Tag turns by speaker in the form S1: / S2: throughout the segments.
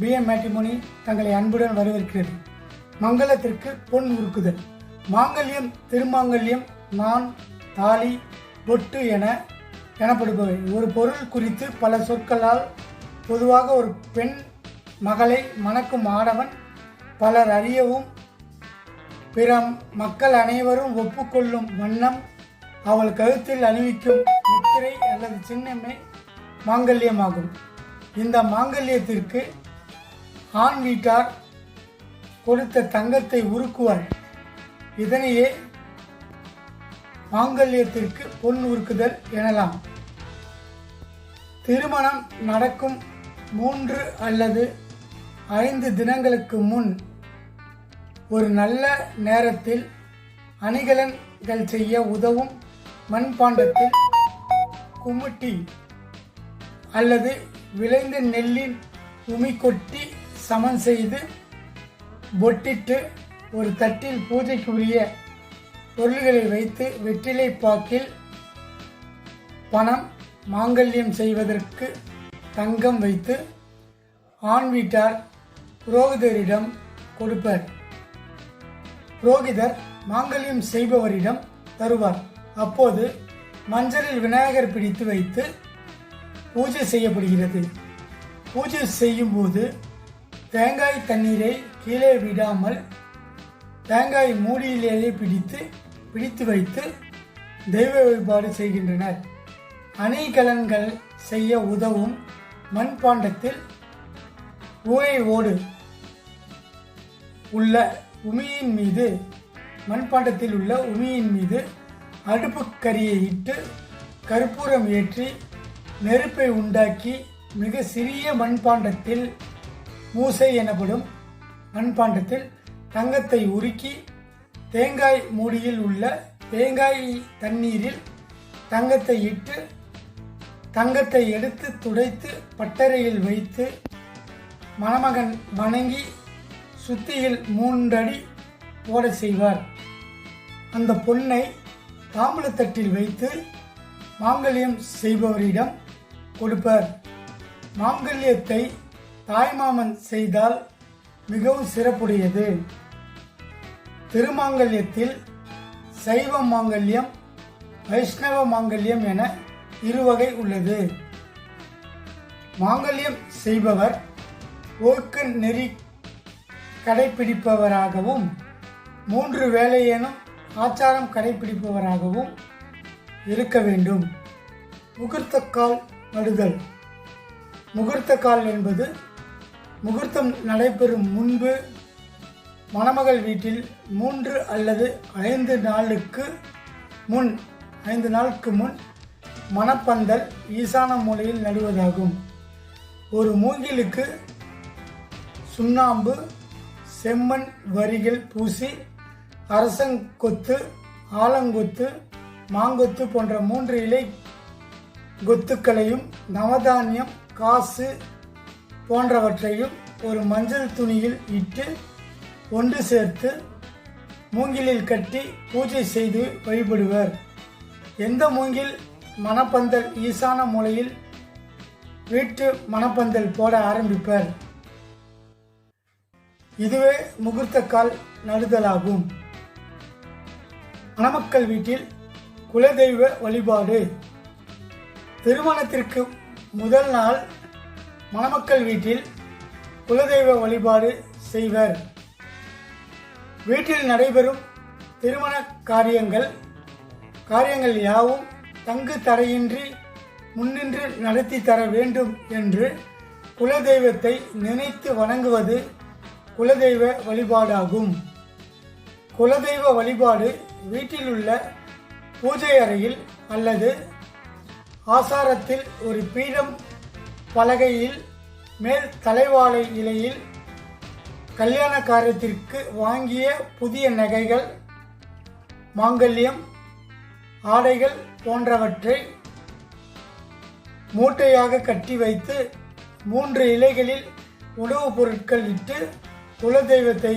S1: PM matrimony தங்களை அன்புடன் வரவேற்கிறது. மங்களத்திற்கு பொன் உருக்குதல். மாங்கல்யம் திருமாங்கல்யம் நான் தாலி பொட்டு என எனப்படுபவை. ஒரு பொருள் குறித்து பல சொற்களால் பொதுவாக ஒரு பெண் மகளை மணக்கும் ஆடவன் பலர் அறியவும் பிற மக்கள் அனைவரும் ஒப்புக்கொள்ளும் வண்ணம் அவள் கழுத்தில் அணிவிக்கும் முத்திரை அல்லது சின்னமே மாங்கல்யமாகும். இந்த மாங்கல்யத்திற்கு ஆண் வீட்டார் கொடுத்த தங்கத்தை உருக்குவர். இதனையே மாங்கல்யத்திற்கு பொன் உருக்குதல் எனலாம். திருமணம் நடக்கும் மூன்று அல்லது ஐந்து தினங்களுக்கு முன் ஒரு நல்ல நேரத்தில் அணிகலன்கள் செய்ய உதவும் மண்பாண்டத்தில் குமுட்டி அல்லது விளைந்த நெல்லின் உமி கொட்டி சமன் செய்து பொட்டிட்டு ஒரு தட்டில் பூஜைக்குரிய பொருள்களை வைத்து வெற்றிலை பாக்கில் பணம் மாங்கல்யம் செய்வதற்கு தங்கம் வைத்து ஆண் வீட்டார் புரோகிதரிடம் கொடுப்பர். புரோகிதர் மாங்கல்யம் செய்பவரிடம் தருவார். அப்போது மஞ்சளில் விநாயகர் பிடித்து வைத்து பூஜை செய்யப்படுகிறது. பூஜை செய்யும்போது தேங்காய் தண்ணீரை கீழே விடாமல் தேங்காய் மூடியிலேயே பிடித்து பிடித்து வைத்து தெய்வ வழிபாடு செய்கின்றனர். அணிகலன்கள் செய்ய உதவும் மண்பாண்டத்தில் ஊரை ஓடு உள்ள உமியின் மீது மண்பாண்டத்தில் உள்ள உமியின் மீது அடுப்புக்கரியை இட்டு கற்பூரம் ஏற்றி நெருப்பை உண்டாக்கி மிக சிறிய மண்பாண்டத்தில் மூசை எனப்படும் மண்பாண்டத்தில் தங்கத்தை உருக்கி தேங்காய் மூடியில் உள்ள தேங்காய் தண்ணீரில் தங்கத்தை இட்டு தங்கத்தை எடுத்து துடைத்து பட்டறையில் வைத்து மணமகன் வணங்கி சுத்தியில் மூன்றடி போட செய்வார். அந்த பொண்ணை தாம்பூலத்தட்டில் வைத்து மாங்கல்யம் செய்பவரிடம் கொடுப்பார். மாங்கல்யத்தை தாய்மாமன் செய்தால் மிகவும் சிறப்புடையது. திருமாங்கல்யத்தில் சைவ மாங்கல்யம் வைஷ்ணவ மாங்கல்யம் என இருவகை உள்ளது. மாங்கல்யம் செய்பவர் ஒழுக்க நெறி கடைபிடிப்பவராகவும் மூன்று வேலையேனும் ஆச்சாரம் கடைபிடிப்பவராகவும் இருக்க வேண்டும். முகூர்த்த கால் நடுதல். முகூர்த்த கால் என்பது முகூர்த்தம் நடைபெறும் முன்பு மணமகள் வீட்டில் மூன்று அல்லது ஐந்து நாளுக்கு முன் ஐந்து நாளுக்கு முன் மணப்பந்தல் ஈசான மூலையில் நடுவதாகும். ஒரு மூங்கிலுக்கு சுண்ணாம்பு செம்மண் வரிகள் பூசி அரசங்கொத்து ஆலங்கொத்து மாங்கொத்து போன்ற மூன்று இலை கொத்துக்களையும் நவதானியம் காசு போன்றவற்றையும் ஒரு மஞ்சள் துணியில் இட்டு ஒன்று சேர்த்து மூங்கிலில் கட்டி பூஜை செய்து வழிபடுவர். எந்த மூங்கில் மணப்பந்தல் ஈசான மூலையில் வீட்டு மணப்பந்தல் போட ஆரம்பிப்பர். இதுவே முகூர்த்தக்கால் நடுதலாகும். மணமக்கள் வீட்டில் குலதெய்வ வழிபாடு. திருமணத்திற்கு முதல் நாள் மணமக்கள் வீட்டில் குலதெய்வ வழிபாடு செய்வர். வீட்டில் நடைபெறும் திருமண காரியங்கள் காரியங்கள் யாவும் தங்கு தடையின்றி முன்னின்று நடத்தி தர வேண்டும் என்று குலதெய்வத்தை நினைத்து வணங்குவது குலதெய்வ வழிபாடாகும். குலதெய்வ வழிபாடு வீட்டில் உள்ள பூஜை அறையில் அல்லது ஆசாரத்தில் ஒரு பீடம் பலகையில் மேல் தலைவாழை இலையில் கல்யாண காரியத்திற்கு வாங்கிய புதிய நகைகள் மாங்கல்யம் ஆடைகள் போன்றவற்றை மூட்டையாக கட்டி வைத்து மூன்று இலைகளில் உணவுப் பொருட்கள் இட்டு குலதெய்வத்தை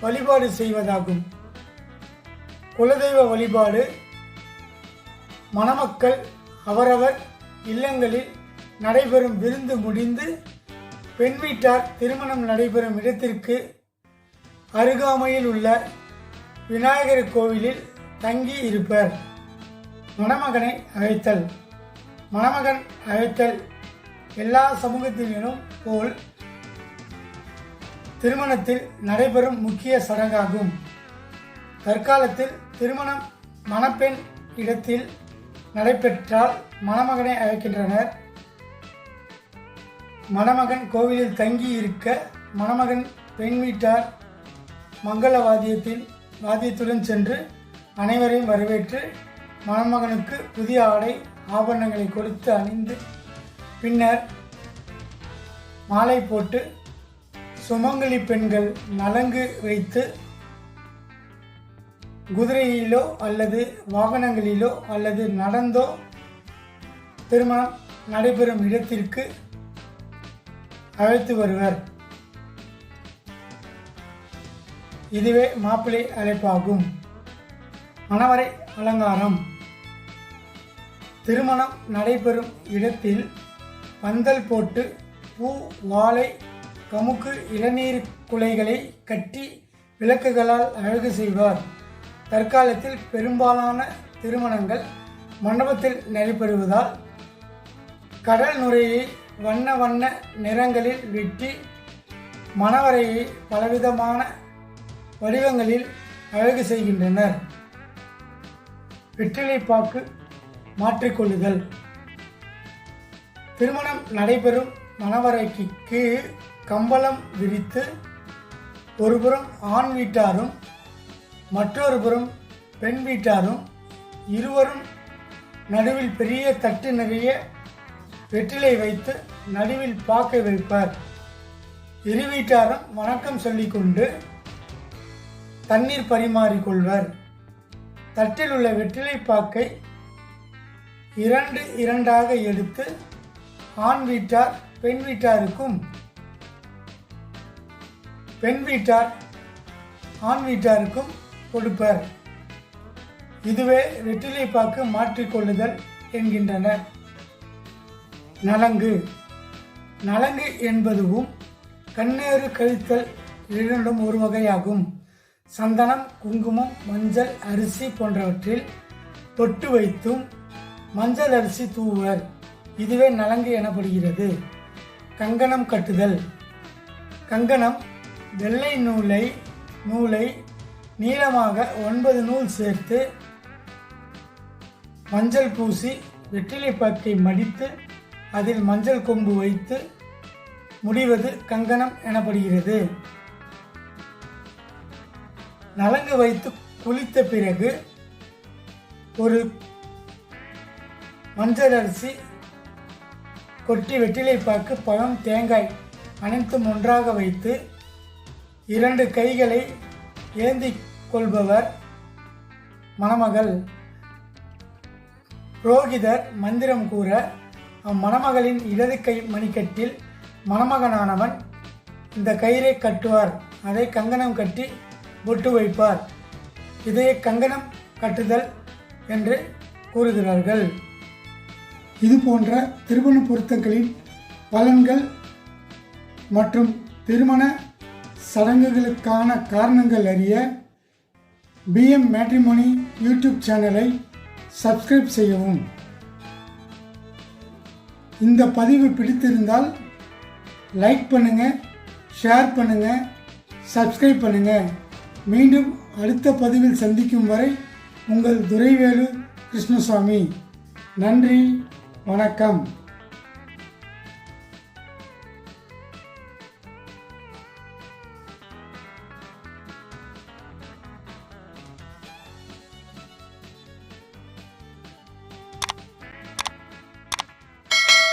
S1: வழிபாடு செய்வதாகும். குலதெய்வ வழிபாடு மணமக்கள் அவரவர் இல்லங்களில் நடைபெறும் விருந்து முடிந்து பெண் வீட்டார் திருமணம் நடைபெறும் இடத்திற்கு அருகாமையில் உள்ள விநாயகர் கோவிலில் தங்கி இருப்பர். மணமகனை அழைத்தல். மணமகன் அழைத்தல் எல்லா சமூகத்தினரும் போல் திருமணத்தில் நடைபெறும் முக்கிய சடங்காகும். தற்காலத்தில் திருமணம் மணப்பெண் இடத்தில் நடைபெற்றால் மணமகனை அழைக்கின்றனர். மணமகன் கோவிலில் தங்கி இருக்க மணமகன் பெண் வீட்டார் மங்கள வாத்தியத்தில் வாத்தியத்துடன் சென்று அனைவரையும் வரவேற்று மணமகனுக்கு புதிய ஆடை ஆபரணங்களை கொடுத்து அணிந்து பின்னர் மாலை போட்டு சுமங்கலி பெண்கள் நலங்கு வைத்து குதிரையிலோ அல்லது வாகனங்களிலோ அல்லது நடந்தோ திருமணம் நடைபெறும் இடத்திற்கு அழைத்து வருவர். இதுவே மாப்பிள்ளை அழைப்பாகும். மணவரை அலங்காரம். திருமணம் நடைபெறும் இடத்தில் பந்தல் போட்டு பூ வாழை கமுக்கு இளநீர் குலைகளை கட்டி விளக்குகளால் அழகு செய்வார். தற்காலத்தில் பெரும்பாலான திருமணங்கள் மண்டபத்தில் நடைபெறுவதால் கடல் நுரையை வண்ண வண்ண நிறங்களில் வெட்டி மணவரையை பலவிதமான வடிவங்களில் அழகு செய்கின்றனர். வெற்றிலைப்பாக்கு மாற்றிக்கொள்ளுதல். திருமணம் நடைபெறும் மணவரைக்கு கம்பளம் விரித்து ஒருபுறம் ஆண் வீட்டாரும் மற்றொரு புறம் பெண் வீட்டாரும் இருவரும் நடுவில் பெரிய தட்டு நிறைய வெற்றிலை வைத்து நடுவில் பாக்க வைப்பார். இரு வீட்டாரும் வணக்கம் சொல்லிக்கொண்டு தண்ணீர் பரிமாறிக்கொள்வர் தட்டில் உள்ள வெற்றிலை பாக்கை இரண்டு இரண்டாக எடுத்து ஆண் வீட்டார் பெண் வீட்டாருக்கும் பெண் வீட்டார் ஆண் வீட்டாருக்கும் கொடுப்பர். இதுவே வெற்றிலை பாக்கு மாற்றிக்கொள்ளுதல் என்கின்றனர். நலங்கு. நலங்கு என்பதுவும் கண்ணேறு கழித்தல் இரண்டும் ஒரு வகையாகும். சந்தனம் குங்குமம் மஞ்சள் அரிசி போன்றவற்றில் தொட்டு வைத்தும் மஞ்சள் அரிசி தூவுவர் இதுவே நலங்கு எனப்படுகிறது. கங்கணம் கட்டுதல். கங்கணம் வெள்ளை நூலை நூலை நீளமாக ஒன்பது நூல் சேர்த்து மஞ்சள் பூசி வெற்றிலை பாக்கை மடித்து அதில் மஞ்சள் கொம்பு வைத்து முடிவது கங்கணம் எனப்படுகிறது. நலங்கு வைத்து குளித்த பிறகு ஒரு மஞ்சள் அரிசி கொட்டி வெற்றிலைப்பாக்கு பழம் தேங்காய் அனைத்தும் ஒன்றாக வைத்து இரண்டு கைகளை ஏந்தி கொள்பவர் மணமகள் புரோகிதர் மந்திரம் கூற அம்மணமகளின் இடது கை மணிக்கட்டில் மணமகனானவன் இந்த கயிறை கட்டுவார். அதை கங்கணம் கட்டி பொட்டு வைப்பார். இதை கங்கணம் கட்டுதல் என்று கூறுகிறார்கள். இது போன்ற திருமண பொருத்தங்களின் பலன்கள் மற்றும் திருமண சடங்குகளுக்கான காரணங்கள் அறிய பிஎம் மேட்ரிமோனி யூடியூப் சேனலை சப்ஸ்கிரைப் செய்யவும். இந்த பதிவு பிடித்திருந்தால் லைக் பண்ணுங்கள் ஷேர் பண்ணுங்கள் சப்ஸ்கிரைப் பண்ணுங்கள் மீண்டும் அடுத்த பதிவில் சந்திக்கும் வரை உங்கள் துரைவேலு கிருஷ்ணசுவாமி. நன்றி வணக்கம்.